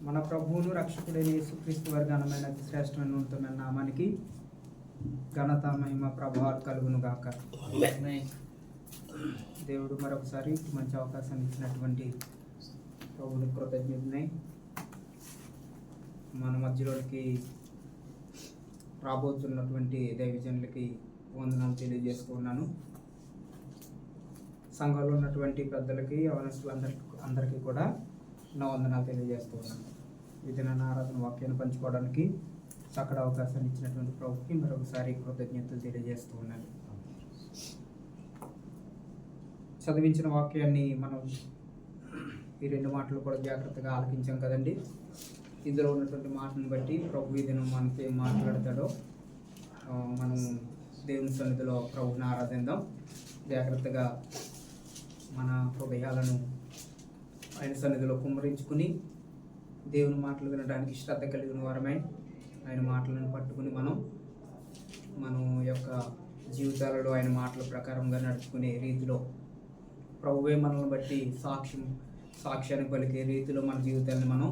మన ప్రభువును రక్షకుడైన యేసుక్రీస్తు వారి ఘనమైన అతి శ్రేష్టమైన ఉన్నతమైన నామానికి ఘనత మహిమ ప్రభావాలు కలుగును గాక దేవుడు మరొకసారి మంచి అవకాశాన్ని ఇచ్చినటువంటి ప్రభువుని కృతజ్ఞతని మన మధ్యలోకి రాబోతున్నటువంటి దైవజనులకి వందనాలు తెలియజేస్తూ ఉన్నాను. సంఘంలో ఉన్నటువంటి పెద్దలకి యవనస్తులందరికీ అందరికీ కూడా నా వందనాలు తెలియజేస్తూ ఉన్నాను. ఇది నా ఆరాధన వాక్యాన్ని పంచుకోవడానికి చక్కడ అవకాశాన్ని ఇచ్చినటువంటి ప్రభుకి మరొకసారి కృతజ్ఞతలు తెలియజేస్తూ ఉన్నాను. చదివించిన వాక్యాన్ని మనం ఈ రెండు మాటలు కూడా జాగ్రత్తగా ఆలకించాం కదండి. ఇందులో ఉన్నటువంటి మాటను బట్టి ప్రభు ఈ దినం మనకి ఏం మాట్లాడతాడో మనం దేవుని సన్నిధిలో ప్రభుని ఆరాధిద్దాం. జాగ్రత్తగా మన హృదయాలను ఆయన సన్నిధిలో కుమ్మరించుకుని దేవుని మాటలు వినడానికి శ్రద్ధ కలిగిన వారమే ఆయన మాటలను పట్టుకుని మనం మన యొక్క జీవితాలలో ఆయన మాటల ప్రకారంగా నడుచుకునే రీతిలో ప్రభువే మనల్ని బట్టి సాక్ష్యం సాక్ష్యాన్ని పలికే రీతిలో మన జీవితాన్ని మనం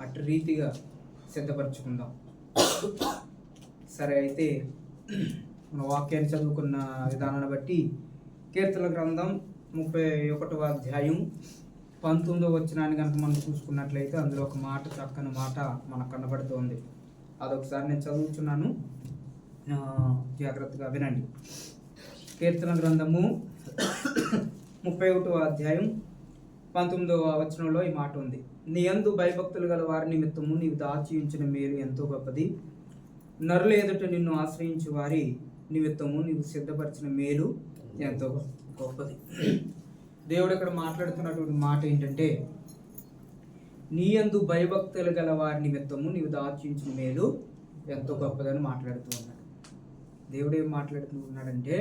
అటు రీతిగా సిద్ధపరచుకుందాం. సరే అయితే మన వాక్యాన్ని చదువుకున్న విధానాన్ని బట్టి కీర్తన గ్రంథం ముప్పై ఒకటవ అధ్యాయం పంతొమ్మిదో వచ్చినాన్ని కనుక మనం చూసుకున్నట్లయితే అందులో ఒక మాట చక్కని మాట మనకు కనబడుతోంది. అదొకసారి నేను చదువుతున్నాను జాగ్రత్తగా వినండి. కీర్తన గ్రంథము ముప్పై ఒకటవ అధ్యాయం పంతొమ్మిదవ వచనంలో ఈ మాట ఉంది. నీ యందు భయభక్తులు గల వారి నిమిత్తము నీవు దాచి ఉంచిన మేలు ఎంతో గొప్పది. నరుల ఎదుట నిన్ను ఆశ్రయించు వారి నిమిత్తము నీవు సిద్ధపరిచిన మేలు ఎంతో గొప్పది. దేవుడు ఇక్కడ మాట్లాడుతున్నటువంటి మాట ఏంటంటే నీ యందు భయభక్తులు గల వారి నిమిత్తము నీవు దాచించిన మేలు ఎంతో గొప్పదని మాట్లాడుతూ ఉన్నాడు. దేవుడు ఏం మాట్లాడుతూ ఉన్నాడంటే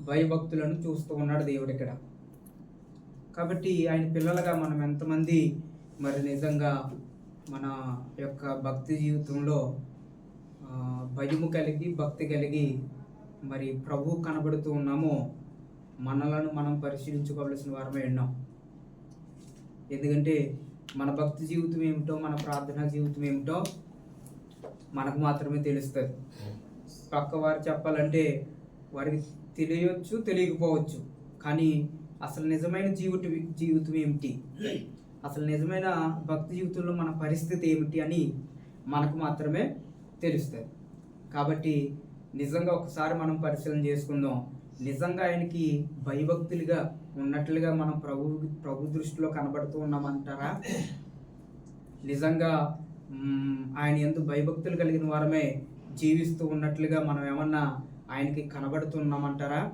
భయభక్తులను చూస్తూ ఉన్నాడు దేవుడు ఇక్కడ కాబట్టి ఆయన పిల్లలుగా మనం ఎంతమంది మరి నిజంగా మన యొక్క భక్తి జీవితంలో భయము కలిగి భక్తి కలిగి మరి ప్రభు కనబడుతూ ఉన్నామో మనలను మనం పరిశీలించుకోవలసిన వారమే ఉన్నాం ఎందుకంటే మన భక్తి జీవితం ఏమిటో మన ప్రార్థనా జీవితం ఏమిటో మనకు మాత్రమే తెలుస్తుంది. పక్క వారు చెప్పాలంటే వారికి తెలియవచ్చు తెలియకపోవచ్చు. కానీ అసలు నిజమైన జీవిత జీవితం ఏమిటి? అసలు నిజమైన భక్తి జీవితంలో మన పరిస్థితి ఏమిటి అని మనకు మాత్రమే తెలుస్తుంది. కాబట్టి నిజంగా ఒకసారి మనం పరిశీలన చేసుకుందాం. నిజంగా ఆయనకి భయభక్తులుగా ఉన్నట్లుగా మనం ప్రభు ప్రభు దృష్టిలో కనబడుతూ ఉన్నామంటారా? నిజంగా ఆయన ఎందు భయభక్తులు కలిగిన వారమే జీవిస్తూ ఉన్నట్లుగా మనం ఏమన్నా ఆయనకి కనబడుతున్నామంటారా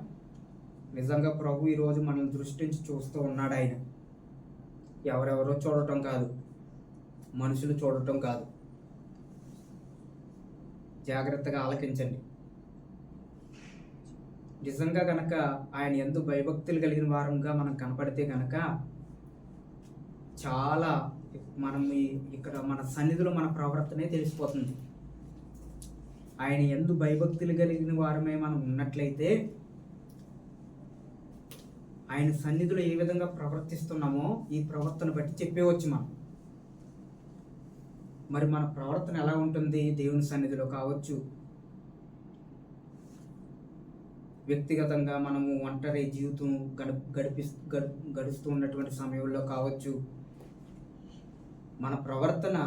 నిజంగా ప్రభు ఈరోజు మనల్ని దృష్టించి చూస్తూ ఉన్నాడు ఆయన. ఎవరెవరో చూడటం కాదు. మనుషులు చూడటం కాదు. జాగ్రత్తగా ఆలకించండి. నిజంగా కనుక ఆయన ఎందు భయభక్తులు కలిగిన వారంగా మనం కనపడితే కనుక చాలా మనం ఇక్కడ మన సన్నిధిలో మన ప్రవర్తనే తెలిసిపోతుంది. ఆయన ఎందు భయభక్తులు కలిగిన వారమే మనం ఉన్నట్లయితే ఆయన సన్నిధిలో ఏ విధంగా ప్రవర్తిస్తున్నామో ఈ ప్రవర్తన బట్టి చెప్పేవచ్చు మనం. మరి మన ప్రవర్తన ఎలా ఉంటుంది? దేవుని సన్నిధిలో కావచ్చు వ్యక్తిగతంగా మనము ఒంటరి జీవితం గడుపు గడిపి గడు గడుస్తూ ఉన్నటువంటి సమయంలో కావచ్చు మన ప్రవర్తన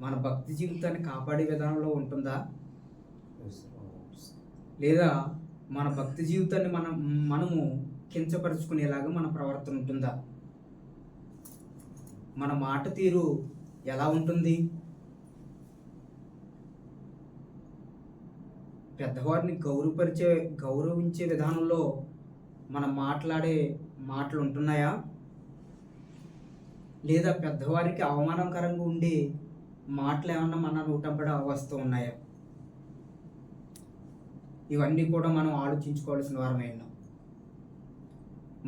మన భక్తి జీవితాన్ని కాపాడే విధానంలో ఉంటుందా? లేదా మన భక్తి జీవితాన్ని మనం మనము కించపరుచుకునేలాగా మన ప్రవర్తన ఉంటుందా? మన మాట తీరు ఎలా ఉంటుంది? పెద్దవారిని గౌరవపరిచే గౌరవించే విధానంలో మనం మాట్లాడే మాటలు ఉంటున్నాయా లేదా పెద్దవారికి అవమానకరంగా ఉండే మాటలు ఏమన్నా మన నూటంపడ వస్తూ ఉన్నాయా? ఇవన్నీ కూడా మనం ఆలోచించుకోవాల్సిన వారమే ఉన్నాం.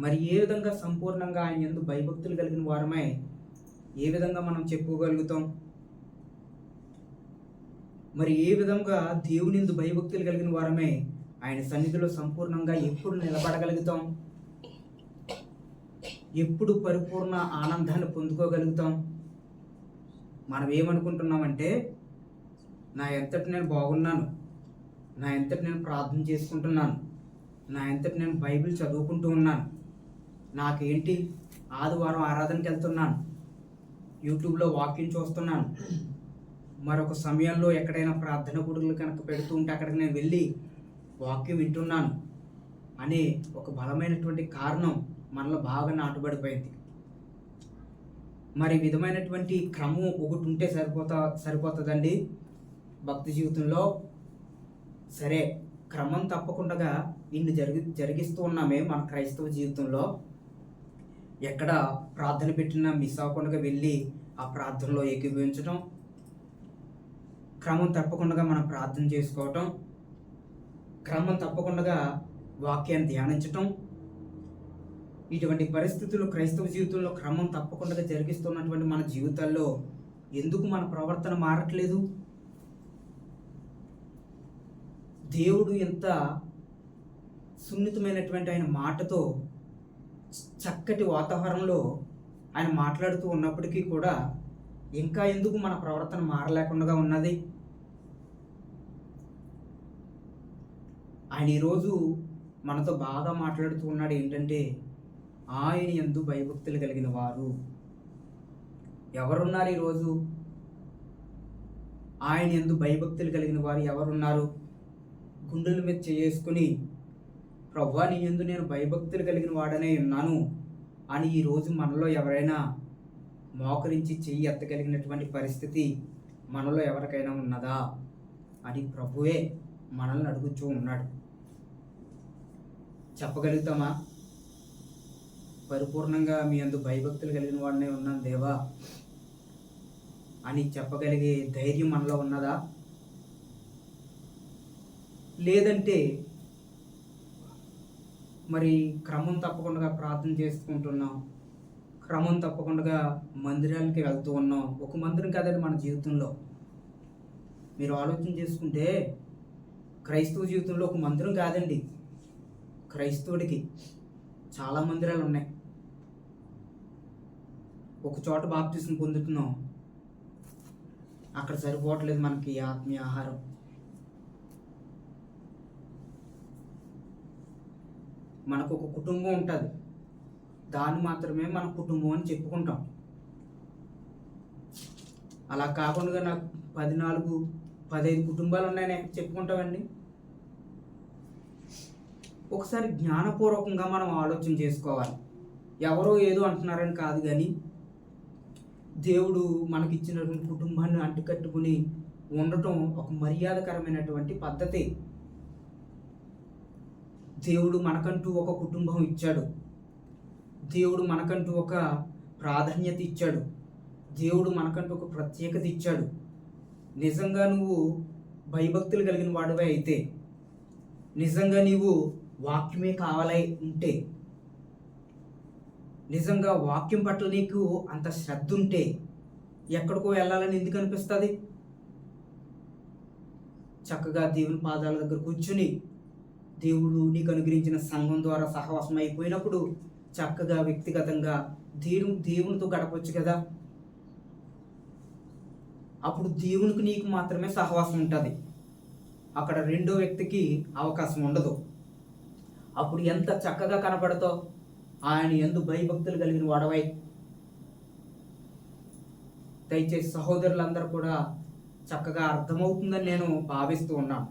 మరి ఏ విధంగా సంపూర్ణంగా ఆయన ఎందు భయభక్తులు కలిగిన వారమై ఏ విధంగా మనం చెప్పుకోగలుగుతాం? మరి ఏ విధంగా దేవునిందు భయభక్తులు కలిగిన వారమే ఆయన సన్నిధిలో సంపూర్ణంగా ఎప్పుడు నిలబడగలుగుతాం? ఎప్పుడు పరిపూర్ణ ఆనందాన్ని పొందుకోగలుగుతాం? మనం ఏమనుకుంటున్నామంటే నా ఎంతటి నేను బాగున్నాను నా ఎంతటి నేను ప్రార్థన చేసుకుంటున్నాను నా ఎంతటి నేను బైబిల్ చదువుకుంటూ ఉన్నాను నాకేంటి ఆదివారం ఆరాధనకి వెళ్తున్నాను యూట్యూబ్లో వాక్యం చూస్తున్నాను మరొక సమయంలో ఎక్కడైనా ప్రార్థన గుడులు కనుక పెడుతూ ఉంటే అక్కడికి నేను వెళ్ళి వాక్యం వింటున్నాను అనే ఒక బలమైనటువంటి కారణం మనలో బాగా నాటుబడిపోయింది. మరి విధమైనటువంటి క్రమం ఒకటి ఉంటే సరిపోతా సరిపోతుందండి? భక్తి జీవితంలో సరే క్రమం తప్పకుండా ఇన్ని జరిగి జరిగిస్తూ ఉన్నామే మన క్రైస్తవ జీవితంలో. ఎక్కడ ప్రార్థన పెట్టినా మిస్ అవ్వకుండా వెళ్ళి ఆ ప్రార్థనలో ఏకీభవించడం క్రమం తప్పకుండా మనం ప్రార్థన చేసుకోవటం క్రమం తప్పకుండా వాక్యాన్ని ధ్యానించటం. ఇటువంటి పరిస్థితులు క్రైస్తవ జీవితంలో క్రమం తప్పకుండా జరిగిస్తున్నటువంటి మన జీవితాల్లో ఎందుకు మన ప్రవర్తన మారట్లేదు? దేవుడు ఎంత సున్నితమైనటువంటి ఆయన మాటతో చక్కటి వాతావరణంలో ఆయన మాట్లాడుతూ ఉన్నప్పటికీ కూడా ఇంకా ఎందుకు మన ప్రవర్తన మారలేకుండా ఉన్నది? ఆయన ఈరోజు మనతో బాగా మాట్లాడుతూ ఉన్నాడు ఏంటంటే ఆయన ఎందు భయభక్తులు కలిగిన వారు ఎవరున్నారు ఈరోజు? ఆయన ఎందు భయభక్తులు కలిగిన వారు ఎవరున్నారు? గుండెల మీద చేసుకుని ప్రవ్వా నీ ఎందు నేను భయభక్తులు కలిగిన వాడనే ఉన్నాను అని ఈరోజు మనలో ఎవరైనా మోకరించి చెయ్యి ఎత్తగలిగినటువంటి పరిస్థితి మనలో ఎవరికైనా ఉన్నదా? అని ప్రభువే మనల్ని అడుగుతూ ఉన్నాడు. చెప్పగలుగుతామా? పరిపూర్ణంగా మీ అందు భయభక్తులు కలిగిన వాడినే ఉన్నాను దేవా. అని చెప్పగలిగే ధైర్యం మనలో ఉన్నదా? లేదంటే మరి క్రమం తప్పకుండా ప్రార్థన చేసుకుంటున్నాం. క్రమం తప్పకుండా మందిరాలకి వెళ్తూ ఉన్నాం. ఒక మందిరం కాదండి మన జీవితంలో. మీరు ఆలోచన చేసుకుంటే క్రైస్తవ జీవితంలో ఒక మందిరం కాదండి. క్రైస్తవుడికి చాలా మందిరాలు ఉన్నాయి ఒక చోట బాప్తీసం పొందుతున్నాం. అక్కడ సరిపోవట్లేదు మనకి ఆత్మీయ ఆహారం. మనకు ఒక కుటుంబం ఉంటుంది. దాన్ని మాత్రమే మన కుటుంబం అని చెప్పుకుంటాం. అలా కాకుండా నాకు పద్నాలుగు పదహైదు కుటుంబాలు ఉన్నాయని చెప్పుకుంటామండి. ఒకసారి జ్ఞానపూర్వకంగా మనం ఆలోచన చేసుకోవాలి. ఎవరో ఏదో అంటున్నారని కాదు కానీ దేవుడు మనకిచ్చినటువంటి కుటుంబాన్ని అంటుకట్టుకుని ఉండటం ఒక మర్యాదకరమైనటువంటి పద్ధతి. దేవుడు మనకంటూ ఒక కుటుంబం ఇచ్చాడు. దేవుడు మనకంటూ ఒక ప్రాధాన్యత ఇచ్చాడు. దేవుడు మనకంటూ ఒక ప్రత్యేకత ఇచ్చాడు. నిజంగా నువ్వు భయభక్తులు కలిగిన వాడివే అయితే నిజంగా నీవు వాక్యమే కావాలై ఉంటే నిజంగా వాక్యం పట్ల నీకు అంత శ్రద్ధ ఉంటే ఎక్కడికో వెళ్ళాలని ఎందుకు అనిపిస్తుంది? చక్కగా దేవుని పాదాల దగ్గర కూర్చుని దేవుడు నీకు అనుగ్రహించిన సంఘం ద్వారా సహవాసం అయిపోయినప్పుడు చక్కగా వ్యక్తిగతంగా దేవుడు దేవునితో గడపచ్చు కదా? అప్పుడు దేవునికి నీకు మాత్రమే సహవాసం ఉంటుంది. అక్కడ రెండో వ్యక్తికి అవకాశం ఉండదు. అప్పుడు ఎంత చక్కగా కనపడతావు? ఆయన ఎందు భయభక్తులు కలిగిన వాడవై. దయచేసి సహోదరులందరూ కూడా చక్కగా అర్థమవుతుందని నేను భావిస్తూ ఉన్నాను.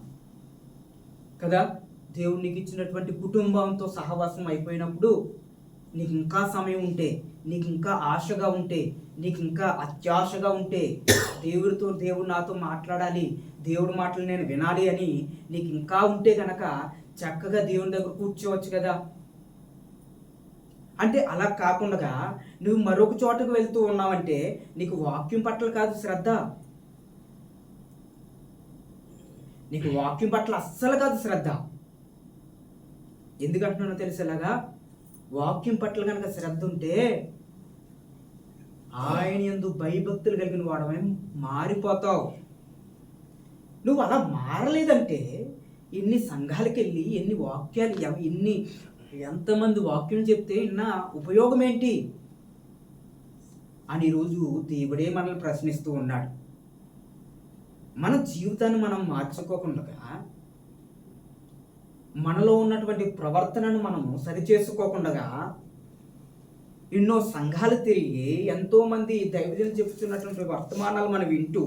కదా? దేవుడు నీకు ఇచ్చినటువంటి కుటుంబంతో సహవాసం అయిపోయినప్పుడు నీకు ఇంకా సమయం ఉంటే నీకు ఇంకా ఆశగా ఉంటే నీకు ఇంకా అత్యాశగా ఉంటే దేవుడితో దేవుడు నాతో మాట్లాడాలి దేవుడి మాటలు నేను వినాలి అని నీకు ఇంకా ఉంటే కనుక చక్కగా దేవుని దగ్గర కూర్చోవచ్చు కదా? అంటే అలా కాకుండా నువ్వు మరొక చోటకు వెళ్తూ ఉన్నావంటే నీకు వాక్యం పట్ల కాదు శ్రద్ధ. నీకు వాక్యం పట్ల అస్సలు కాదు శ్రద్ధ. ఎందుకంటున్నానో తెలిసేలాగా వాక్యం పట్ల కనుక శ్రద్ధ ఉంటే ఆయన ఎందు భయభక్తులు కలిగిన వాడమే మారిపోతావు. నువ్వు అలా మారలేదంటే ఎన్ని సంఘాలకు వెళ్ళి ఎన్ని వాక్యాలు ఎన్ని ఎంతమంది వాక్యం చెప్తే నా ఉపయోగం ఏంటి అని రోజు దేవుడే మనల్ని ప్రశ్నిస్తూ ఉన్నాడు. మన జీవితాన్ని మనం మార్చుకోకుండా మనలో ఉన్నటువంటి ప్రవర్తనను మనము సరిచేసుకోకుండా ఎన్నో సంఘాలు తిరిగి ఎంతోమంది దైవజనులు చెప్తున్నటువంటి వర్తమానాలు మనం వింటూ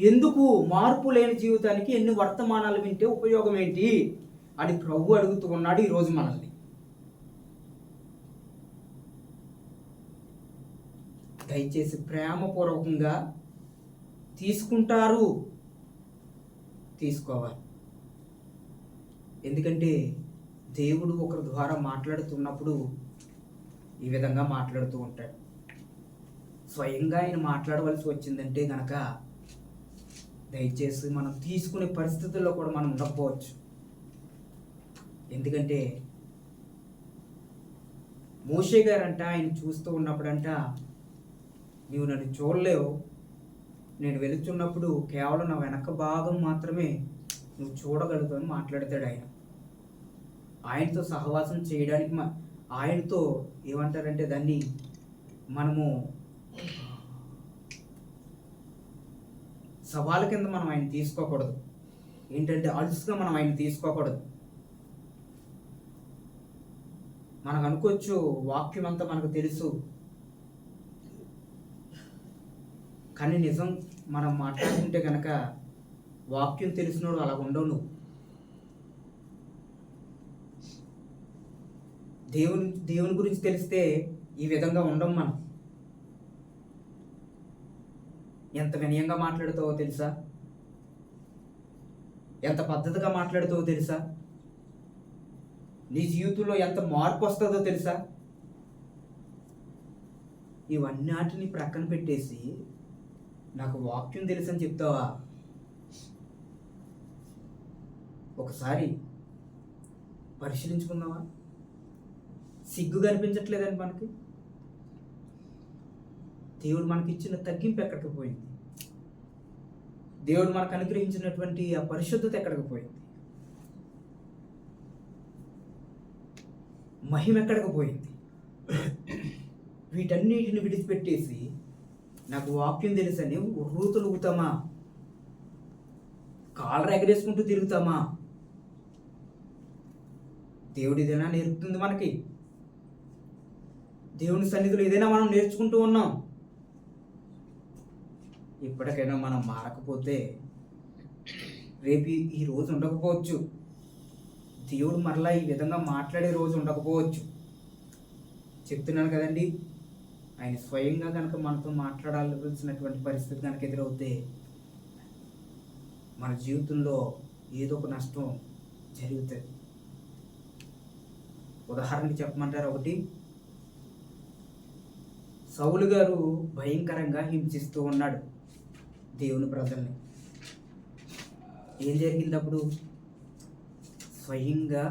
ఎందుకు మార్పు లేని జీవితానికి ఎన్ని వర్తమానాలు వింటే ఉపయోగం ఏంటి? అని ప్రభు అడుగుతూ ఉన్నాడు ఈరోజు మనల్ని. దయచేసి ప్రేమపూర్వకంగా తీసుకుంటారు. తీసుకోవాలి. ఎందుకంటే దేవుడు ఒకరి ద్వారా మాట్లాడుతున్నప్పుడు ఈ విధంగా మాట్లాడుతూ ఉంటాడు. స్వయంగా ఆయన మాట్లాడవలసి వచ్చిందంటే గనక దయచేసి మనం తీసుకునే పరిస్థితుల్లో కూడా మనం ఉండకపోవచ్చు. ఎందుకంటే మోషే గారంట ఆయన చూస్తూ ఉన్నప్పుడంట నీవు నన్ను చూడలేవు. నేను వెళుతున్నప్పుడు కేవలం నా వెనక భాగం మాత్రమే నువ్వు చూడగలుగుతావు అని మాట్లాడతాడు ఆయన. ఆయనతో సహవాసం చేయడానికి మ- ఆయనతో ఏమంటారంటే దాన్ని మనము సవాల్ కింద మనం ఆయన తీసుకోకూడదు. ఏంటంటే అలుసుగా మనం ఆయన తీసుకోకూడదు. మనకు అనుకోవచ్చు వాక్యం అంతా మనకు తెలుసు. కానీ నిజం మనం మాట్లాడుకుంటే కనుక వాక్యం తెలిసినోడు అలా ఉండవు నువ్వు. దేవుని దేవుని గురించి తెలిస్తే ఈ విధంగా ఉండం మనం. ఎంత వినయంగా మాట్లాడుతావో తెలుసా? ఎంత పద్ధతిగా మాట్లాడుతావో తెలుసా? నీ జీవితంలో ఎంత మార్పు వస్తుందో తెలుసా? ఇవన్నిటిని ప్రక్కన పెట్టేసి నాకు వాక్యం తెలుసని అని చెప్తావా? ఒకసారి పరిశీలించుకుందామా? సిగ్గు కనిపించట్లేదండి మనకి. దేవుడు మనకి ఇచ్చిన తగ్గింపు ఎక్కడికి పోయింది? దేవుడు మనకు అనుగ్రహించినటువంటి ఆ పరిశుద్ధత ఎక్కడికి పోయింది? మహిమ ఎక్కడికి పోయింది? వీటన్నిటిని విడిచిపెట్టేసి నాకు వాక్యం తెలుసని రూతులు ఊగుతామా? కాళ్ళు ఎగరేసుకుంటూ తిరుగుతామా? దేవుడు ఏదైనా నేర్పుతుంది మనకి. దేవుని సన్నిధిలో ఏదైనా మనం నేర్చుకుంటూ ఉన్నాం. ఇప్పటికైనా మనం మారకపోతే రేపు ఈ- రోజు ఉండకపోవచ్చు. దేవుడు మరలా ఈ విధంగా మాట్లాడే రోజు ఉండకపోవచ్చు. చెప్తున్నాను కదండి ఆయన స్వయంగా కనుక మనతో మాట్లాడాల్సినటువంటి పరిస్థితి కనుక ఎదురవుతే మన జీవితంలో ఏదో ఒక నష్టం జరుగుతుంది. ఉదాహరణకి చెప్పమంటారు ఒకటి? సౌలు గారు భయంకరంగా హింసిస్తూ ఉన్నాడు. దేవుని ప్రజల్ని ఏం జరిగింది అప్పుడు స్వయంగా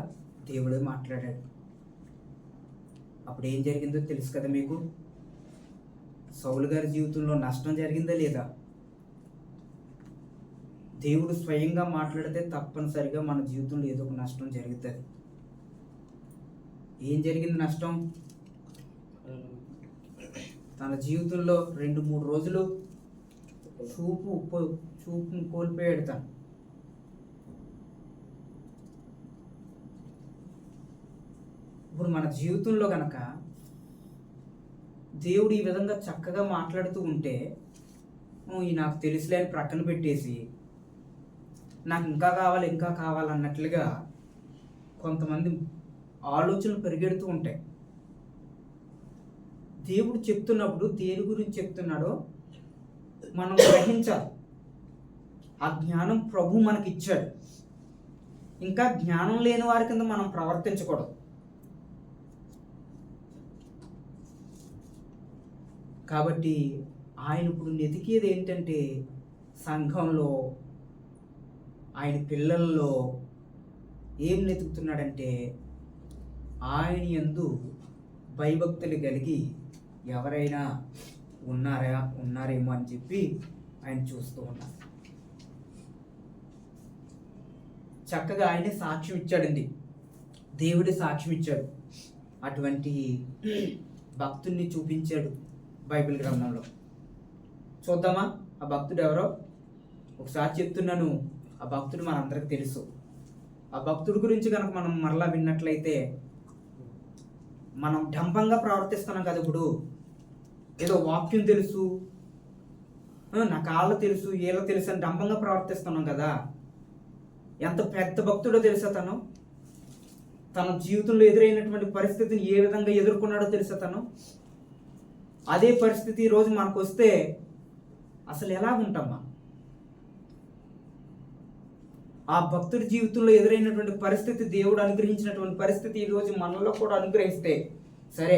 దేవుడే మాట్లాడాడు. అప్పుడు ఏం జరిగిందో తెలుసు కదా మీకు? సౌలు గారి జీవితంలో నష్టం జరిగిందా లేదా? దేవుడు స్వయంగా మాట్లాడితే తప్పనిసరిగా మన జీవితంలో ఏదో ఒక నష్టం జరుగుతుంది. ఏం జరిగింది నష్టం? తన జీవితంలో రెండు మూడు రోజులు చూపు చూపును కోల్పోయాడు తను ఇప్పుడు మన జీవితంలో కనుక దేవుడు ఈ విధంగా చక్కగా మాట్లాడుతూ ఉంటే ఈ నాకు తెలుసులే అని ప్రక్కన పెట్టేసి నాకు ఇంకా కావాలి ఇంకా కావాలన్నట్లుగా కొంతమంది ఆలోచనలు పరిగెడుతూ ఉంటాయి. దేవుడు చెప్తున్నప్పుడు దేని గురించి చెప్తున్నాడో మనం గ్రహించాలి. ఆ జ్ఞానం ప్రభు మనకి ఇచ్చాడు ఇంకా జ్ఞానం లేని వారి కింద మనం ప్రవర్తించకూడదు. కాబట్టి ఆయన ఇప్పుడు వెతికేది ఏంటంటే సంఘంలో ఆయన పిల్లల్లో ఏం వెతుకుతున్నాడంటే ఆయన యందు భయభక్తులు కలిగి ఎవరైనా ఉన్నారా ఉన్నారేమో అని చెప్పి ఆయన చూస్తూ ఉన్నారు. చక్కగా ఆయనే సాక్ష్యం ఇచ్చాడండి. దేవుడే సాక్ష్యం ఇచ్చాడు. అటువంటి భక్తుడిని చూపించాడు బైబిల్ గ్రంథంలో. చూద్దామా? ఆ భక్తుడు ఎవరో? ఒకసారి చెప్తున్నాను ఆ భక్తుడు మనందరికి తెలుసు. ఆ భక్తుడి గురించి కనుక మనం మరలా విన్నట్లయితే మనం డంపంగా ప్రవర్తిస్తున్నాం కదా ఇప్పుడు ఏదో వాక్యం తెలుసు. నా కాళ్ళ తెలుసు ఏళ్ళ తెలుసు అని డంబంగా ప్రవర్తిస్తున్నాం కదా. ఎంత పెద్ద భక్తుడో తెలుసా తను? తన జీవితంలో ఎదురైనటువంటి పరిస్థితిని ఏ విధంగా ఎదుర్కొన్నాడో తెలుసా తను? అదే పరిస్థితి ఈరోజు మనకు వస్తే అసలు ఎలా ఉంటామా? ఆ భక్తుడి జీవితంలో ఎదురైనటువంటి పరిస్థితి దేవుడు అనుగ్రహించినటువంటి పరిస్థితి ఈరోజు మనలో కూడా అనుగ్రహిస్తే సరే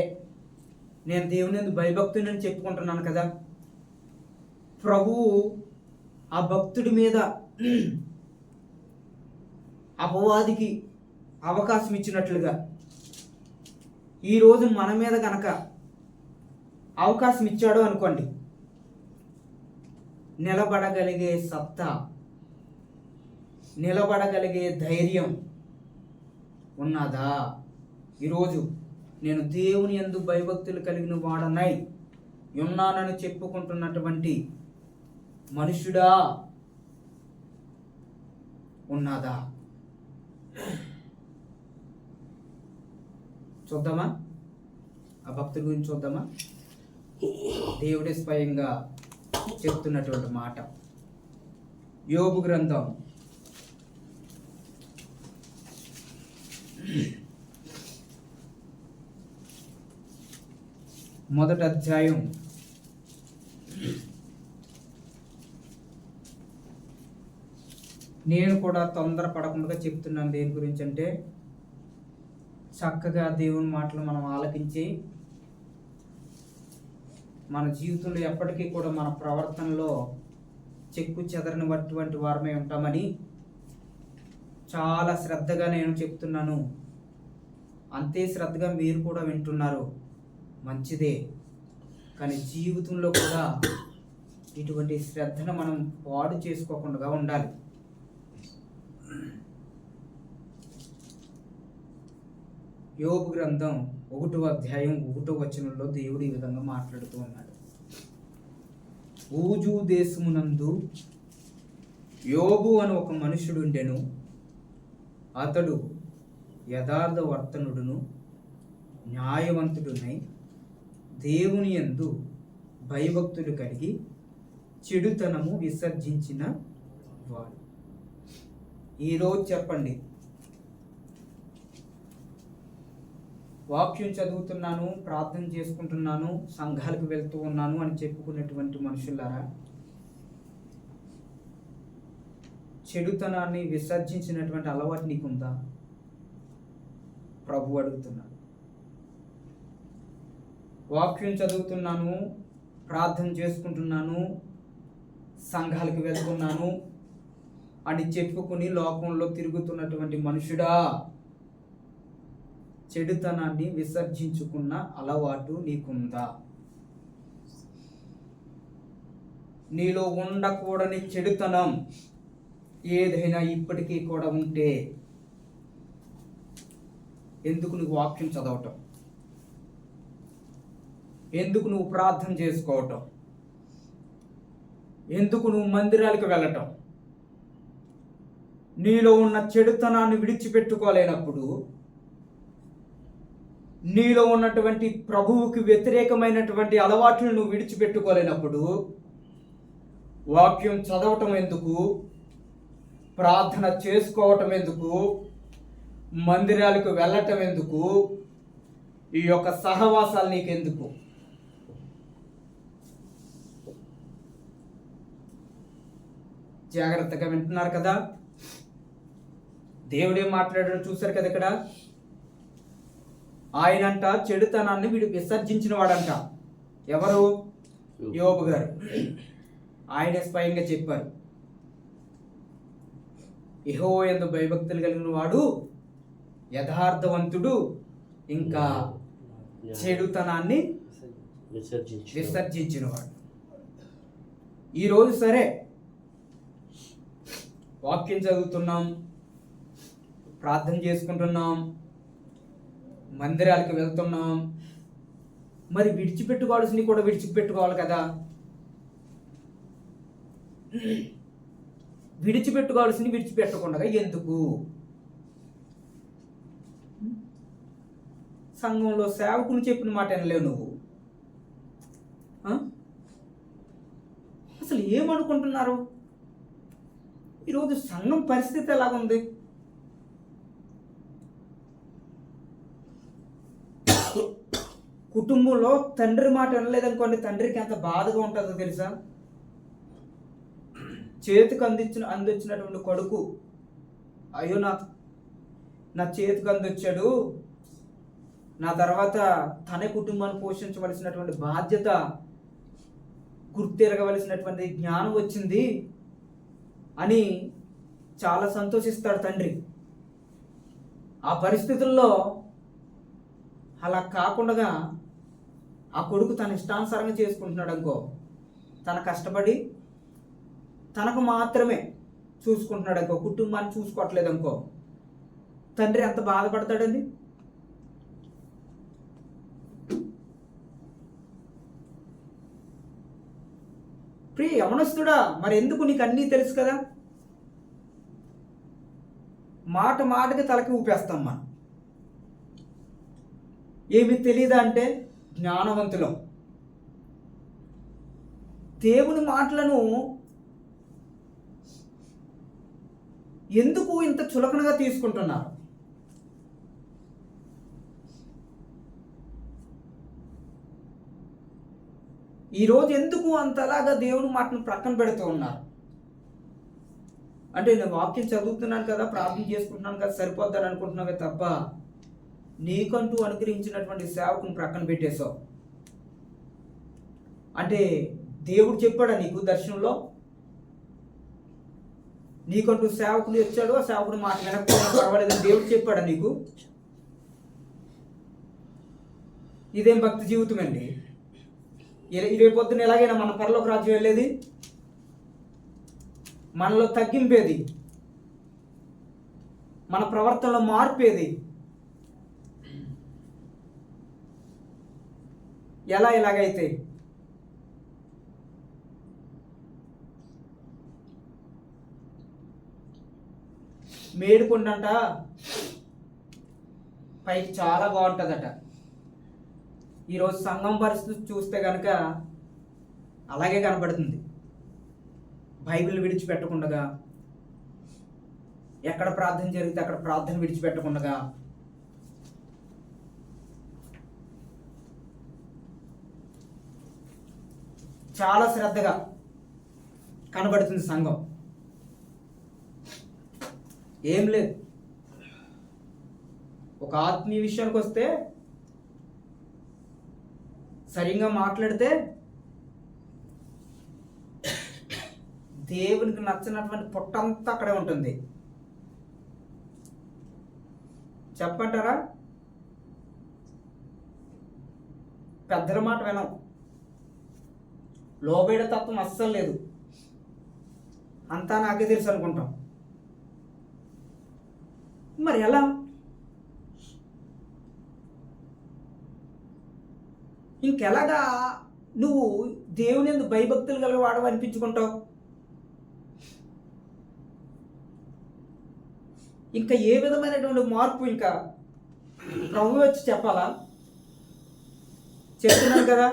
నేను దేవుని ఎందుకు భయభక్తుని చెప్పుకుంటున్నాను కదా. ప్రభువు ఆ భక్తుడి మీద అపవాదికి అవకాశం ఇచ్చినట్లుగా ఈరోజు మన మీద కనుక అవకాశం ఇచ్చాడు అనుకోండి నిలబడగలిగే సత్తా నిలబడగలిగే ధైర్యం ఉన్నదా? ఈరోజు నేను దేవుని ఎందు భయభక్తులు కలిగిన వాడనై ఉన్నానని చెప్పుకుంటున్నటువంటి మనుషుడా ఉన్నదా? చూద్దామా? ఆ భక్తుల గురించి చూద్దామా? దేవుడే స్వయంగా చెప్తున్నటువంటి మాట. యోగు గ్రంథం మొదటి అధ్యాయం. నేను కూడా తొందర పడకుండా చెప్తున్నాను దేని గురించి అంటే చక్కగా దేవుని మాటలు మనం ఆలకించి మన జీవితంలో ఎప్పటికీ కూడా మన ప్రవర్తనలో చెక్కు చెదరనిటువంటి వారమే ఉంటామని చాలా శ్రద్ధగా నేను చెప్తున్నాను. అంతే శ్రద్ధగా మీరు కూడా వింటున్నారు. మంచిదే. కానీ జీవితంలో కూడా ఇటువంటి శ్రద్ధను మనం పాడు చేసుకోకుండా ఉండాలి. యోగు గ్రంథం ఒకటో అధ్యాయం ఒకటో వచనంలో దేవుడు ఈ విధంగా మాట్లాడుతూ ఉన్నాడు. ఊజు దేశమునందు యోగు అని ఒక మనుషుడుండెను అతడు యథార్థ వర్తనుడును న్యాయవంతుడునై దేవుని యందు భయభక్తులు కలిగి చెడుతనము విసర్జించిన వాడు ఈరోజు చెప్పండి. వాక్యం చదువుతున్నాను ప్రార్థన చేసుకుంటున్నాను సంఘాలకు వెళ్తూ ఉన్నాను అని చెప్పుకునేటువంటి మనుషులారా చెడుతనాన్ని విసర్జించినటువంటి అలవాటు నీకుందా? ప్రభు అడుగుతున్నాడు. వాక్యం చదువుతున్నాను ప్రార్థన చేసుకుంటున్నాను సంఘాలకు వెళ్తున్నాను. అని చెప్పుకుని లోకంలో తిరుగుతున్నటువంటి మనుషుడా చెడుతనాన్ని విసర్జించుకున్న అలవాటు నీకుందా? నీలో ఉండకూడని చెడుతనం ఏదైనా ఇప్పటికీ కూడా ఉంటే ఎందుకు నువ్వు వాక్యం చదవటం? ఎందుకు నువ్వు ప్రార్థన చేసుకోవటం? ఎందుకు నువ్వు మందిరాలకు వెళ్ళటం? నీలో ఉన్న చెడుతనాన్ని విడిచిపెట్టుకోలేనప్పుడు నీలో ఉన్నటువంటి ప్రభువుకి వ్యతిరేకమైనటువంటి అలవాట్లను నువ్వు విడిచిపెట్టుకోలేనప్పుడు వాక్యం చదవటం ఎందుకు? ప్రార్థన చేసుకోవటం ఎందుకు? మందిరాలకు వెళ్ళటం ఎందుకు? ఈ యొక్క సహవాసాలు నీకెందుకు? జాగ్రత్తగా వింటున్నారు కదా? దేవుడే మాట్లాడాడు చూశారు కదా ఇక్కడ? ఆయనంట చెడుతనాన్ని వీడు విసర్జించిన వాడంట ఎవరు? యోబు. గారు. ఆయనే స్వయంగా చెప్పారు. ఇహో ఎందు భయభక్తులు కలిగిన వాడు యథార్థవంతుడు ఇంకా చెడుతనాన్ని విసర్జించి విసర్జించినవాడు. ఈరోజు సరే వాక్యం చదువుతున్నాం ప్రార్థన చేసుకుంటున్నాం మందిరాలకు వెళ్తున్నాం. మరి విడిచిపెట్టుకోవాల్సింది కూడా విడిచిపెట్టుకోవాలి కదా? విడిచిపెట్టుకోవాల్సింది విడిచిపెట్టకుండా ఎందుకు? సంఘంలో సేవకుని చెప్పిన మాట వినలేవు నువ్వు. అసలు ఏమనుకుంటున్నారు? ఈరోజు సంఘం పరిస్థితి ఎలాగుంది? కుటుంబంలో తండ్రి మాట వినలేదనుకోండి తండ్రికి ఎంత బాధగా ఉంటుందో తెలుసా? చేతికి అందించిన అందించినటువంటి కొడుకు అయ్యో నా నా చేతికి అందొచ్చాడు నా తర్వాత తన కుటుంబాన్ని పోషించవలసినటువంటి బాధ్యత గుర్తెరగవలసినటువంటి జ్ఞానం వచ్చింది అని చాలా సంతోషిస్తాడు తండ్రి. ఆ పరిస్థితుల్లో అలా కాకుండా ఆ కొడుకు తన ఇష్టానుసారంగా చేసుకుంటున్నాడు అనుకో. తన కష్టపడి తనకు మాత్రమే చూసుకుంటున్నాడు అనుకో. కుటుంబాన్ని చూసుకోవట్లేదు అనుకో. తండ్రి ఎంత బాధపడతాడండి? యవనస్తుడా? మరెందుకు మరి ఎందుకు నీకు అన్నీ తెలుసు కదా? మాట మాటకి తలకి ఊపేస్తాం మనం ఏమి తెలియదా అంటే జ్ఞానవంతులం. దేవుని మాటలను ఎందుకు ఇంత చులకనగా తీసుకుంటున్నారు? ఈరోజు ఎందుకు అంతలాగా దేవుని మాటను ప్రక్కన పెడుతూ ఉన్నారు? అంటే నేను వాక్యం చదువుతున్నాను కదా ప్రార్థన చేసుకుంటున్నాను కదా సరిపోద్దని అనుకుంటున్నావే తప్ప నీకంటూ అనుగ్రహించినటువంటి సేవకుని ప్రక్కన పెట్టేశావు. అంటే దేవుడు చెప్పాడా నీకు దర్శనంలో? నీకంటూ సేవకుడు వచ్చాడు ఆ సేవకుడు మాట వినకపోయినా పర్వాలేదు దేవుడు చెప్పాడా నీకు? ఇదేం భక్తి జీవితం అండి రేపు పొద్దున ఎలాగైనా మన పరలోక రాజ్యం వెళ్ళేది? మనలో తగ్గింపేది. మన ప్రవర్తనలో మార్పేది. ఎలా ఇలాగైతే? మేడుకుండంట. పైకి చాలా బాగుంటుందట. ఈరోజు సంఘం పరిస్థితి చూస్తే కనుక అలాగే కనబడుతుంది బైబిల్ విడిచిపెట్టకుండా ఎక్కడ ప్రార్థన జరిగితే అక్కడ ప్రార్థన విడిచిపెట్టకుండా చాలా శ్రద్ధగా కనబడుతుంది సంఘం. ఏం లేదు. ఒక ఆత్మీయ విషయానికి వస్తే సరిగ్గా మాట్లాడితే దేవునికి నచ్చినటువంటి పొట్టంతా అక్కడే ఉంటుంది. చెప్పంటారా? పెద్దల మాట వినం. లోబేడ తత్వం అస్సలు లేదు. అంతా నాకే తెలుసు అనుకుంటాం. మరి ఎలా? ఇంకెలాగా నువ్వు దేవుని ఎందుకు భయభక్తులు కలిగి వాడవు అనిపించుకుంటావు? ఇంకా ఏ విధమైనటువంటి మార్పు ఇంకా ప్రభు వచ్చి చెప్పాలా? చెప్తున్నాను కదా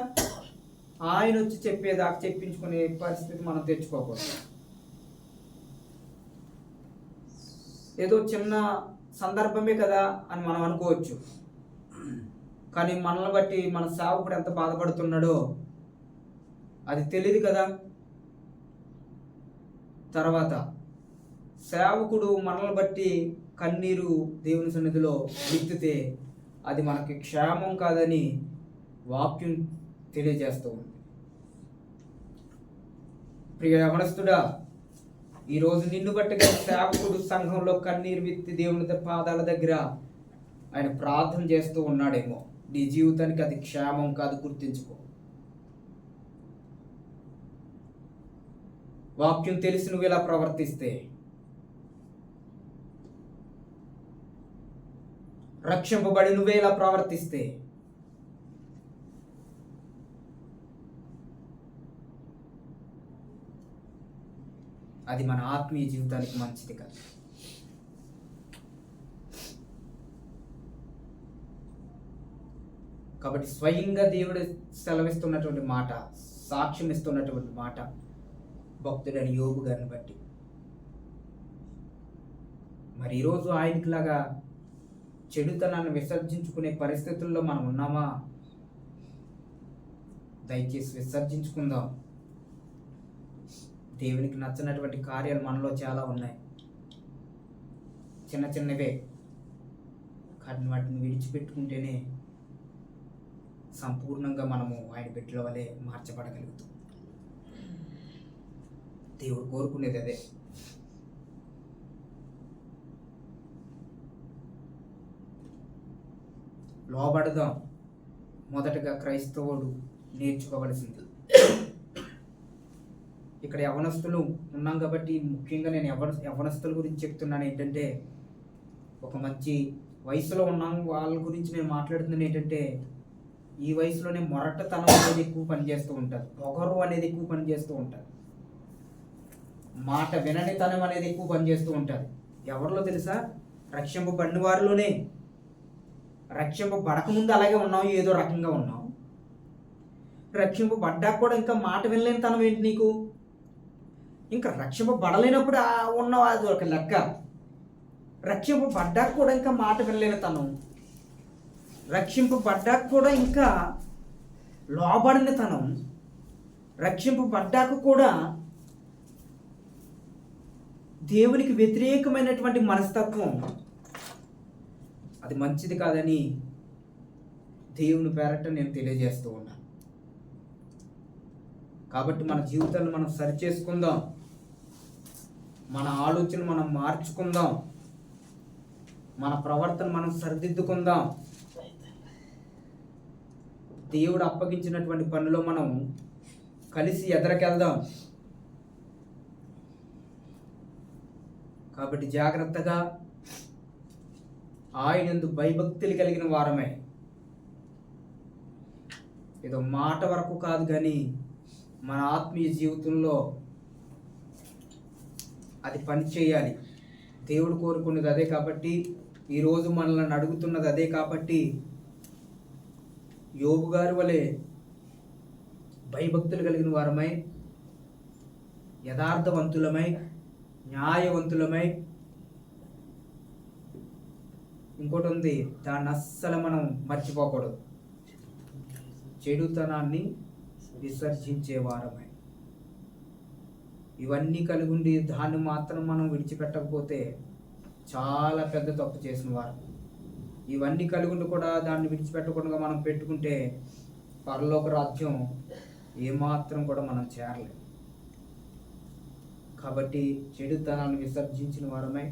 ఆయన వచ్చి చెప్పేదాకా చెప్పించుకునే పరిస్థితి మనం తెచ్చుకోకూడదు. ఏదో చిన్న సందర్భమే కదా అని మనం అనుకోవచ్చు. కానీ మనల్ని బట్టి మన సేవకుడు ఎంత బాధపడుతున్నాడో అది తెలియదు కదా. తర్వాత సేవకుడు మనల్ని బట్టి కన్నీరు దేవుని సన్నిధిలో విత్తితే అది మనకి క్షేమం కాదని వాక్యం తెలియజేస్తూ ఉంది. ప్రియ యమనస్తుడా ఈరోజు నిన్ను బట్టిగా సేవకుడు సంఘంలో కన్నీరు విత్తి దేవుని పాదాల దగ్గర ఆయన ప్రార్థన చేస్తూ ఉన్నాడేమో. నీ జీవితానికి అది క్షేమం కాదు గుర్తించుకో. వాక్యం తెలిసి నువ్వు ఇలా ప్రవర్తిస్తే రక్షింపబడి నువ్వే ఇలా ప్రవర్తిస్తే అది మన ఆత్మీయ జీవితానికి మంచిది కదా. కాబట్టి స్వయంగా దేవుడు సెలవిస్తున్నటువంటి మాట సాక్ష్యం ఇస్తున్నటువంటి మాట భక్తుడని యోగు గారిని బట్టి. మరి ఈరోజు ఆయనకిలాగా చెడుతనాన్ని విసర్జించుకునే పరిస్థితుల్లో మనం ఉన్నామా? దయచేసి విసర్జించుకుందాం. దేవునికి నచ్చినటువంటి కార్యాలు మనలో చాలా ఉన్నాయి. చిన్న చిన్నవే. కానీ వాటిని విడిచిపెట్టుకుంటేనే సంపూర్ణంగా మనము ఆయన బిడ్డల వలె మార్చబడగలుగుతాం. దేవుడు కోరుకునేది అదే. లోబడదాం. మొదటగా క్రైస్తవుడు నేర్చుకోవలసింది. ఇక్కడ యవనస్తులు ఉన్నాం కాబట్టి ముఖ్యంగా నేను యవన యవనస్తుల గురించి చెప్తున్నాను ఏంటంటే ఒక మంచి వయసులో ఉన్నాం వాళ్ళ గురించి నేను మాట్లాడుతున్నాను ఏంటంటే ఈ వయసులోనే మొరటతనం అనేది ఎక్కువ పనిచేస్తూ ఉంటుంది. పొగరు అనేది ఎక్కువ పనిచేస్తూ ఉంటుంది. మాట విననితనం అనేది ఎక్కువ పనిచేస్తూ ఉంటుంది. ఎవరిలో తెలుసా? రక్షింపబడిన వారిలోనే. రక్షింపబడకముందు అలాగే ఉన్నాం ఏదో రకంగా ఉన్నాం రక్షింపబడ్డాక కూడా ఇంకా మాట వినలేని తనం ఏంటి నీకు? ఇంకా రక్షింపబడలేనప్పుడు ఆ ఉన్నావు అది ఒక లెక్క. రక్షింపబడ్డాక కూడా ఇంకా మాట వినలేని తనం రక్షింపబడ్డాక కూడా ఇంకా లోబడిన తనం రక్షింపబడ్డాక కూడా దేవునికి వ్యతిరేకమైనటువంటి మనస్తత్వం. అది మంచిది కాదని దేవుని పేరట నేను తెలియజేస్తూ ఉన్నాను కాబట్టి మన జీవితాన్ని మనం సరిచేసుకుందాం. మన ఆలోచన మనం మార్చుకుందాం. మన ప్రవర్తన మనం సరిదిద్దుకుందాం. దేవుడు అప్పగించినటువంటి పనిలో మనం కలిసి ఎదరకెళ్దాం. కాబట్టి జాగ్రత్తగా ఆయనందు భయభక్తులు కలిగిన వారమే. ఏదో మాట వరకు కాదు కానీ మన ఆత్మీయ జీవితంలో అది పని చేయాలి. దేవుడు కోరుకున్నది అదే కాబట్టి ఈరోజు మనల్ని అడుగుతున్నది అదే కాబట్టి యోగు గారి వలె భయభక్తులు కలిగిన వారమై యథార్థవంతులమై న్యాయవంతులమై. ఇంకోటి ఉంది దాన్ని అస్సలు మనం మర్చిపోకూడదు. చెడుతనాన్ని విసర్జించే వారమై. ఇవన్నీ కలిగి ఉండి దాన్ని మాత్రం మనం విడిచిపెట్టకపోతే చాలా పెద్ద తప్పు చేసిన వారు. ఇవన్నీ కలిగి ఉండి కూడా దాన్ని విడిచిపెట్టకుండా మనం పెట్టుకుంటే పరలోక రాజ్యం ఏమాత్రం కూడా మనం చేరలేం కాబట్టి చెడుతనాన్ని విసర్జించిన వారమే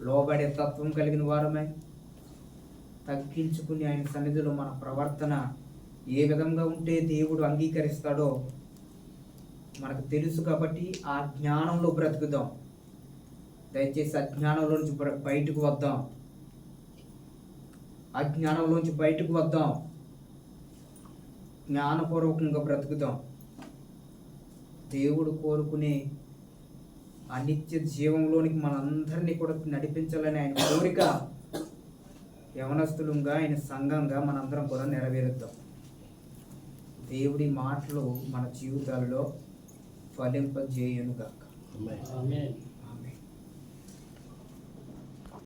లోబడే తత్వం కలిగిన వారమే తగ్గించుకుని ఆయన సన్నిధిలో మన ప్రవర్తన ఏ విధంగా ఉంటే దేవుడు అంగీకరిస్తాడో మనకు తెలుసు కాబట్టి ఆ జ్ఞానంలో బ్రతుకుదాం. దయచేసి అజ్ఞానంలో నుంచి బయటకు వద్దాం. అజ్ఞానంలోంచి బయటకు వద్దాం. జ్ఞానపూర్వకంగా బ్రతుకుదాం. దేవుడు కోరుకునే ఆ నిత్య జీవంలోనికి మనందరినీ కూడా నడిపించాలని ఆయన కోరిక యవనస్తులంగా ఆయన సంఘంగా మనందరం కూడా నెరవేరుద్దాం. దేవుడి మాటలు మన జీవితాలలో ఫలింపజేయనుగాక.